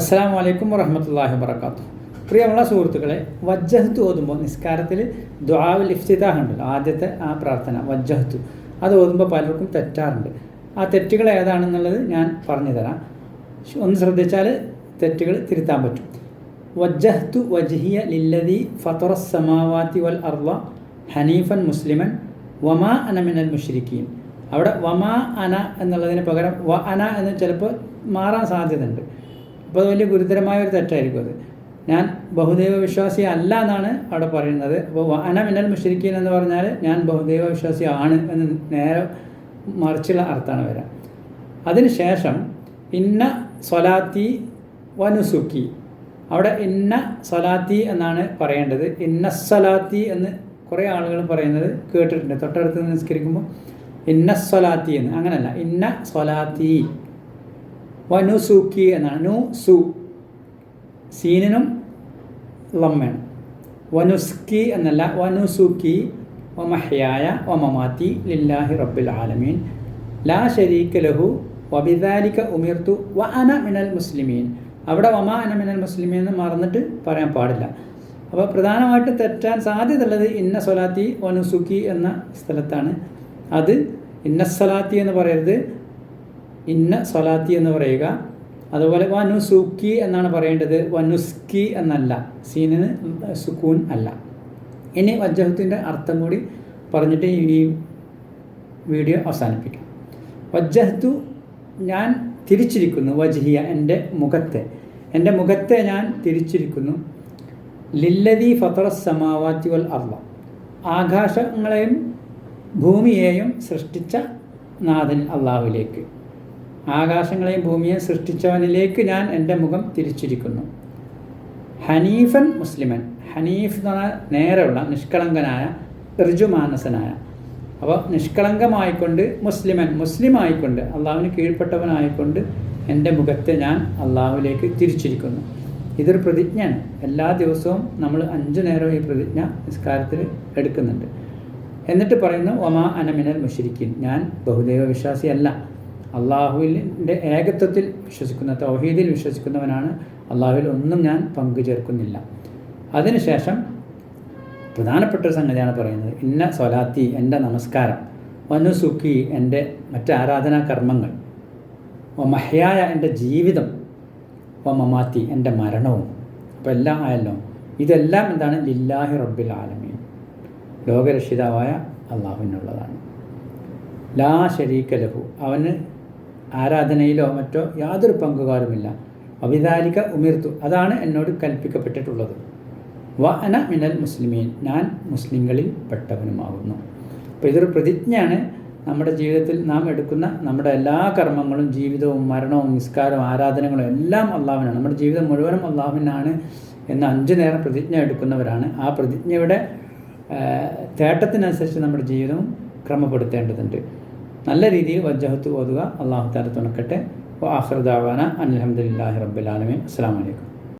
അസ്സാം വലൈക്കും വറഹമത്തല്ലാഹി വർക്കാത്തു പ്രിയമുള്ള സുഹൃത്തുക്കളെ വജ്ജഹത്ത് ഓതുമ്പോൾ നിസ്കാരത്തിൽ ദ്വാവുൽ ഇഫ്തിതാഹ് ഉണ്ടല്ലോ ആദ്യത്തെ ആ പ്രാർത്ഥന വജ്ജഹത്തു. അത് ഓതുമ്പോൾ പലർക്കും തെറ്റാറുണ്ട്. ആ തെറ്റുകൾ ഏതാണെന്നുള്ളത് ഞാൻ പറഞ്ഞുതരാം. ഒന്ന് ശ്രദ്ധിച്ചാൽ തെറ്റുകൾ തിരുത്താൻ പറ്റും. വജ്ജഹത്തു വജ്ഹിയ ലില്ലതി ഫത്തുറസമാവാത്തി വൽ അർവ ഹനീഫൻ മുസ്ലിമൻ വമാ അനമിനൽ മുഷ്രിഖീൻ അവിടെ വമാ അന എന്നുള്ളതിന് പകരം വ അന എന്ന് ചിലപ്പോൾ മാറാൻ സാധ്യതയുണ്ട്. അപ്പോൾ അത് വലിയ ഗുരുതരമായ ഒരു തെറ്റായിരിക്കും അത്. ഞാൻ ബഹുദൈവ വിശ്വാസി അല്ല എന്നാണ് അവിടെ പറയുന്നത്. അപ്പോൾ വ മിന്നൽ മുഷ്രിഖീൻ എന്ന് പറഞ്ഞാൽ ഞാൻ ബഹുദൈവ വിശ്വാസി ആണ് എന്ന് നേരെ മറിച്ചുള്ള അർത്ഥമാണ് വരാം. അതിനുശേഷം ഇന്ന സ്വലാത്തി വനുസുക്കി. അവിടെ ഇന്ന സ്വലാത്തി എന്നാണ് പറയേണ്ടത്. ഇന്ന സ്വലാത്തി എന്ന് കുറേ ആളുകൾ പറയുന്നത് കേട്ടിട്ടുണ്ട്. തൊട്ടടുത്ത് നിസ്കരിക്കുമ്പോൾ ഇന്ന സ്വലാത്തി എന്ന്. അങ്ങനല്ല. ഇന്ന സ്വലാത്തി. വനുസൂക്കി എന്നാണ്. നു സു സീനിനും ലമ്മയാണ് വനുസ്കി എന്നല്ല വനുസുക്കി വമഹ്യായ വമമാത്തി ലില്ലാഹി റബ്ബിൽ ആലമീൻ. ലാ ഷരീക്ക് ലഹു വബിദാലിക്ക ഉമിർത്തു വ അന മിനൽ മുസ്ലിമീൻ. അവിടെ വമ അന മിനൽ മുസ്ലിമീൻ എന്ന് മറന്നിട്ട് പറയാൻ പാടില്ല. അപ്പോൾ പ്രധാനമായിട്ട് തെറ്റാൻ സാധ്യതയുള്ളത് ഇന്ന സൊലാത്തി വനുസുക്കി എന്ന സ്ഥലത്താണ്. അത് ഇന്ന സൊലാത്തി എന്ന് പറയരുത്. ഇന്ന സ്വലാത്തി എന്ന് പറയുക. അതുപോലെ വനുസുക്കി എന്നാണ് പറയേണ്ടത്. വനുസ്കി എന്നല്ല. സീനിന് സുക്കൂൻ അല്ല. ഇനി വജ്ജഹത്തിന്റെ അർത്ഥം കൂടി പറഞ്ഞിട്ട് ഈ വീഡിയോ അവസാനിപ്പിക്കാം. വജ്ജഹത്തു ഞാൻ തിരിച്ചിരിക്കുന്നു. വജ്ഹിയ എന്റെ മുഖത്തെ. എന്റെ മുഖത്തെ ഞാൻ തിരിച്ചിരിക്കുന്നു. ലില്ലതി ഫത്തറ സമാവാത്തി വൽ അർവ ആകാശങ്ങളെയും ഭൂമിയെയും സൃഷ്ടിച്ച നാഥൻ അള്ളാഹുവിലേക്ക്. ആകാശങ്ങളെയും ഭൂമിയെയും സൃഷ്ടിച്ചവനിലേക്ക് ഞാൻ എന്റെ മുഖം തിരിച്ചിരിക്കുന്നു. ഹനീഫൻ മുസ്ലിമൻ. ഹനീഫ് എന്ന് പറഞ്ഞാൽ നേരെയുള്ള നിഷ്കളങ്കനായ ഋജുമാനസനായ അപ്പോൾ നിഷ്കളങ്കമായിക്കൊണ്ട് മുസ്ലിമൻ മുസ്ലിം ആയിക്കൊണ്ട് അള്ളാഹുവിന് കീഴ്പ്പെട്ടവനായിക്കൊണ്ട് എന്റെ മുഖത്തെ ഞാൻ അള്ളാഹുവിലേക്ക് തിരിച്ചിരിക്കുന്നു. ഇതൊരു പ്രതിജ്ഞയാണ്. എല്ലാ ദിവസവും നമ്മൾ അഞ്ചു നേരം ഈ പ്രതിജ്ഞ നിസ്കാരത്തിൽ എടുക്കുന്നുണ്ട്. എന്നിട്ട് പറയുന്നു ഒമാ അനമിനൽ മുഷിരിക്കിൻ ഞാൻ ബഹുദൈവ വിശ്വാസിയല്ല അള്ളാഹുവിന്റെ ഏകത്വത്തിൽ വിശ്വസിക്കുന്ന തൗഹീദിൽ വിശ്വസിക്കുന്നവനാണ്. അള്ളാഹുവിൽ ഒന്നും ഞാൻ പങ്കു ചേർക്കുന്നില്ല അതിനുശേഷം പ്രധാനപ്പെട്ട ഒരു സംഗതിയാണ് പറയുന്നത്. ഇന്ന സ്വലാത്തി എന്റെ നമസ്കാരം. വനുസുഖി എന്റെ മറ്റ് ആരാധനാ കർമ്മങ്ങൾ മഹയായ എന്റെ ജീവിതം. മമാത്തി എന്റെ മരണവും. അപ്പോൾ എല്ലാം ആയല്ലോ. ഇതെല്ലാം എന്താണ്? ലില്ലാഹി റബ്ബിൽ ആലമീൻ. ലോകരക്ഷിതാവായ അള്ളാഹുവിനുള്ളതാണ്. ലാ ഷരീക ലഹു. അവന് ആരാധനയിലോ മറ്റോ യാതൊരു പങ്കുകാരുമില്ല. അവിതാരിക ഉമിർത്തു. അതാണ് എന്നോട് കൽപ്പിക്കപ്പെട്ടിട്ടുള്ളത്. വ അന മിനൽ മുസ്ലിമീൻ. ഞാൻ മുസ്ലിങ്ങളിൽ പെട്ടവനുമാകുന്നു. അപ്പോൾ ഇതൊരു പ്രതിജ്ഞയാണ് നമ്മുടെ ജീവിതത്തിൽ നാം എടുക്കുന്ന നമ്മുടെ എല്ലാ കർമ്മങ്ങളും ജീവിതവും മരണവും നിസ്കാരവും ആരാധനകളും എല്ലാം അള്ളാഹുവിനാണ്. നമ്മുടെ ജീവിതം മുഴുവനും അള്ളാഹുവിനാണ് എന്ന് അഞ്ചു നേരം പ്രതിജ്ഞ എടുക്കുന്നവരാണ്. ആ പ്രതിജ്ഞയുടെ തേട്ടത്തിനനുസരിച്ച് നമ്മുടെ ജീവിതം ക്രമപ്പെടുത്തേണ്ടതുണ്ട്. നല്ല രീതിയിൽ വജ്ജഹത്ത് ഓതുക. അള്ളാഹു താല തുണക്കട്ടെ. ആഹ്റദാവാന അലഹമുല്ലാഹി റബ്ബുലാലമീൻ അസ്സാം വലൈക്കും